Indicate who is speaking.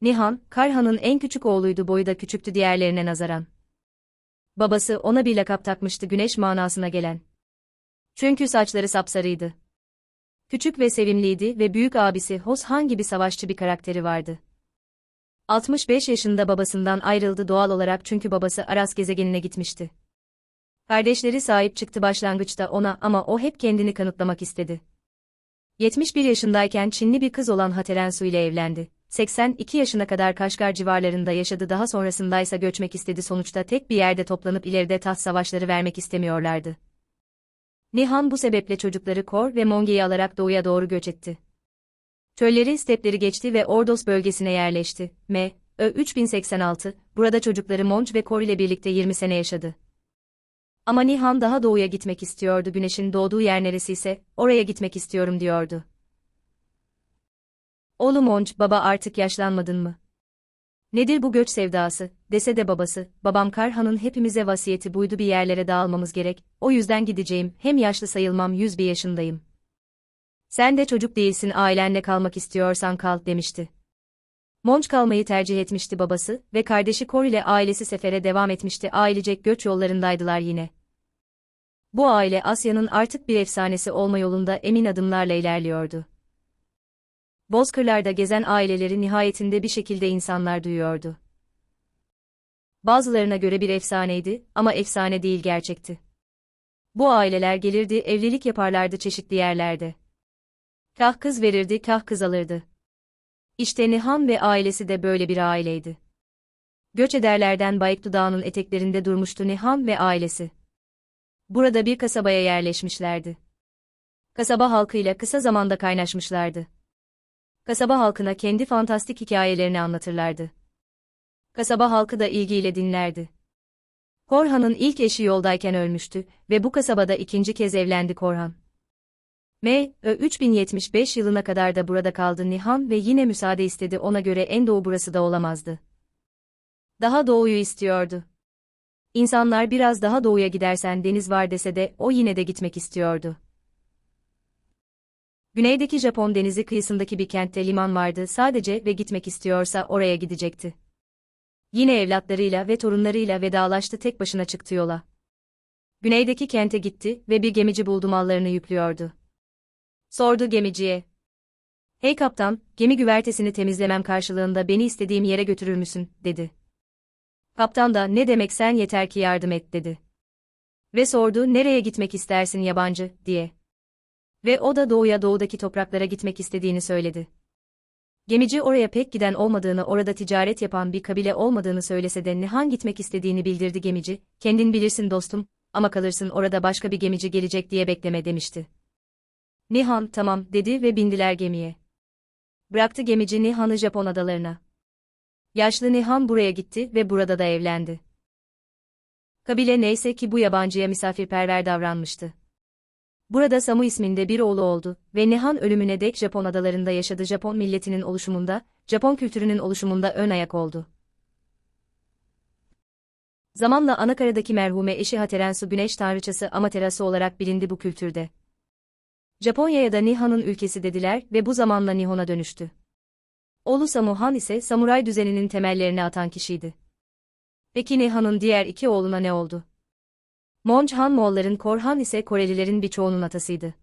Speaker 1: Nihan, Karhan'ın en küçük oğluydu boyu da küçüktü diğerlerine nazaran. Babası ona bir lakap takmıştı güneş manasına gelen. Çünkü saçları sapsarıydı. Küçük ve sevimliydi ve büyük abisi Hoshan gibi savaşçı bir karakteri vardı. 65 yaşında babasından ayrıldı doğal olarak çünkü babası Aras gezegenine gitmişti. Kardeşleri sahip çıktı başlangıçta ona ama o hep kendini kanıtlamak istedi. 71 yaşındayken Çinli bir kız olan Haterensu ile evlendi. 82 yaşına kadar Kaşgar civarlarında yaşadı daha sonrasındaysa göçmek istedi sonuçta tek bir yerde toplanıp ileride taht savaşları vermek istemiyorlardı. Nihan bu sebeple çocukları Kor ve Monge'yi alarak doğuya doğru göç etti. Çölleri, stepleri geçti ve Ordos bölgesine yerleşti. M. Ö 3086, burada çocukları Monç ve Kor ile birlikte 20 sene yaşadı. Ama Nihan daha doğuya gitmek istiyordu güneşin doğduğu yer neresi ise, oraya gitmek istiyorum diyordu. Oğlum Monç, baba artık yaşlanmadın mı? Nedir bu göç sevdası, dese de babası, babam Karhan'ın hepimize vasiyeti buydu bir yerlere dağılmamız gerek, o yüzden gideceğim, hem yaşlı sayılmam yüz bir yaşındayım. Sen de çocuk değilsin ailenle kalmak istiyorsan kal demişti. Monç kalmayı tercih etmişti babası ve kardeşi Kor ile ailesi sefere devam etmişti ailecek göç yollarındaydılar yine. Bu aile Asya'nın artık bir efsanesi olma yolunda emin adımlarla ilerliyordu. Bozkırlarda gezen aileleri nihayetinde bir şekilde insanlar duyuyordu. Bazılarına göre bir efsaneydi ama efsane değil gerçekti. Bu aileler gelirdi evlilik yaparlardı çeşitli yerlerde. Kah kız verirdi kah kız alırdı. İşte Nihan ve ailesi de böyle bir aileydi. Göç ederlerden Bayıklı Dağı'nın eteklerinde durmuştu Nihan ve ailesi. Burada bir kasabaya yerleşmişlerdi. Kasaba halkıyla kısa zamanda kaynaşmışlardı. Kasaba halkına kendi fantastik hikayelerini anlatırlardı. Kasaba halkı da ilgiyle dinlerdi. Korhan'ın ilk eşi yoldayken ölmüştü ve bu kasabada ikinci kez evlendi Korhan. M. Ö 3075 yılına kadar da burada kaldı Nihan ve yine müsaade istedi ona göre en doğu burası da olamazdı. Daha doğuyu istiyordu. İnsanlar biraz daha doğuya gidersen deniz var dese de o yine de gitmek istiyordu. Güneydeki Japon denizi kıyısındaki bir kentte liman vardı sadece ve gitmek istiyorsa oraya gidecekti. Yine evlatlarıyla ve torunlarıyla vedalaştı tek başına çıktı yola. Güneydeki kente gitti ve bir gemici buldu mallarını yüklüyordu. Sordu gemiciye. Hey kaptan, gemi güvertesini temizlemem karşılığında beni istediğim yere götürür müsün, dedi. Kaptan da ne demek sen yeter ki yardım et, dedi. Ve sordu nereye gitmek istersin yabancı, diye. Ve o da doğuya doğudaki topraklara gitmek istediğini söyledi. Gemici oraya pek giden olmadığını orada ticaret yapan bir kabile olmadığını söylese de Nihan gitmek istediğini bildirdi gemici, kendin bilirsin dostum, ama kalırsın orada başka bir gemici gelecek diye bekleme demişti. Nihan tamam dedi ve bindiler gemiye. Bıraktı gemici Nihan'ı Japon adalarına. Yaşlı Nihan buraya gitti ve burada da evlendi. Kabile neyse ki bu yabancıya misafirperver davranmıştı. Burada Samu isminde bir oğlu oldu ve Nihan ölümüne dek Japon adalarında yaşadı Japon milletinin oluşumunda, Japon kültürünün oluşumunda ön ayak oldu. Zamanla Anakara'daki merhume eşi Haterensu güneş tanrıçası Amaterasu olarak bilindi bu kültürde. Japonya'ya da Nihan'ın ülkesi dediler ve bu zamanla Nihon'a dönüştü. Oğlu Samu Han ise samuray düzeninin temellerini atan kişiydi. Peki Nihan'ın diğer iki oğluna ne oldu? Monj Han Moğolların Korhan ise Korelilerin birçoğunun atasıydı.